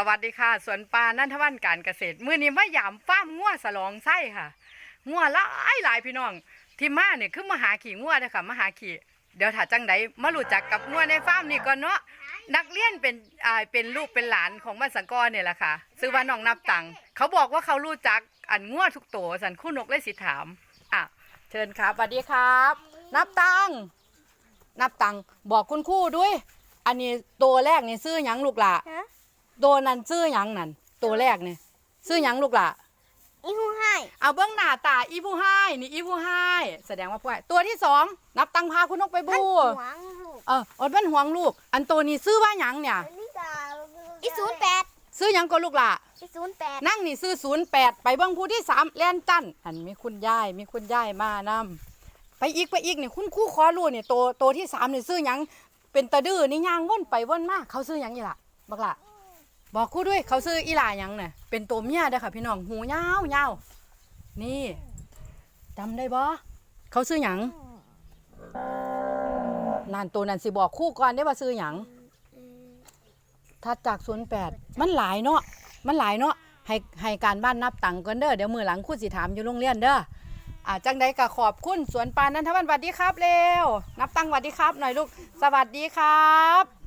สวัสดีค่ะ สวนปลานันทวันการเกษตร มื้อนี้มายามฟ้าร์มงัวสลองไส้ค่ะงัวหลายหลายพี่น้อง ที่มาเนี่ยคือมาหาขี่งัวเด้อค่ะมาหาขี่เดี๋ยวถ้าจังใดมารู้จักกับงัวในฟาร์มนี่ก่อนเนาะนักเรียนเป็นอ่าเป็นลูกเป็นหลานของบ้านสังกอเนี่ยแหละค่ะซื้อว่าน้องนับตังค์เขาบอกว่าเขารู้จักอันงัวทุกตัวสันคู่นกเลยสิถามอะเชิญครับสวัสดีครับ นับตังค์นับตังค์บอกคุณครูด้วย อันนี้ตัวแรกนี่ซื้อหยังลูกหล่ะ ฮะ ตัวนั้นซื้อหยังนั่นตัวแรกนี่ซื้อหยังลูกล่ะอีหูให้เอาเบื้องหน้าตาอีผู้ให้นี่อีผู้ให้แสดงว่าผู้ให้ตัวที่สองนับตังพาคุณนกไปบูหวงลูกเอออดเป็นห่วงลูก อันตัวนี้ซื้อว่าหยังเนี่ยอีศูนย์แปดซื้อหยังก็ลูกล่ะ อีศูนย์แปดนั่งนี่ซื้อศูนย์แปดไปเบื้องผู้ที่สามแล่นจันอันมีคุณยายมีคุณยายมานำไปอีกไปอีกนี่คุณครู่ขอรู้เนี่ยตัวตัวที่สามนี่ซื้อหยังเป็นตะดื้อนี่ย่างว่นไปว่นมาเขาซื้อหยังอีหล่ะบักล่ะ บอกคู่ด้วยเขาซื้ออีหลาหยังเนี่ยเป็นตัวเมียเด้อค่ะพี่น้องหูยาวยาวนี่จำได้บ่เขาซื้อหยังนั่นตัวนั้นสิบอกคู่ก่อนได้ว่าซื้อหยังถ้าจากศูนย์แปดมันหลายเนาะมันหลายเนาะให้ให้การบ้านนับตังค์ก่อนเด้อเดี๋ยวมือหลังคู่สิถามอยู่โรงเรียนเด้ออ่าจังใดก็ขอบคุณสวนปานนันทวันสวัสดีครับเร็วนับตังค์สวัสดีครับหน่อยลูกสวัสดีครับ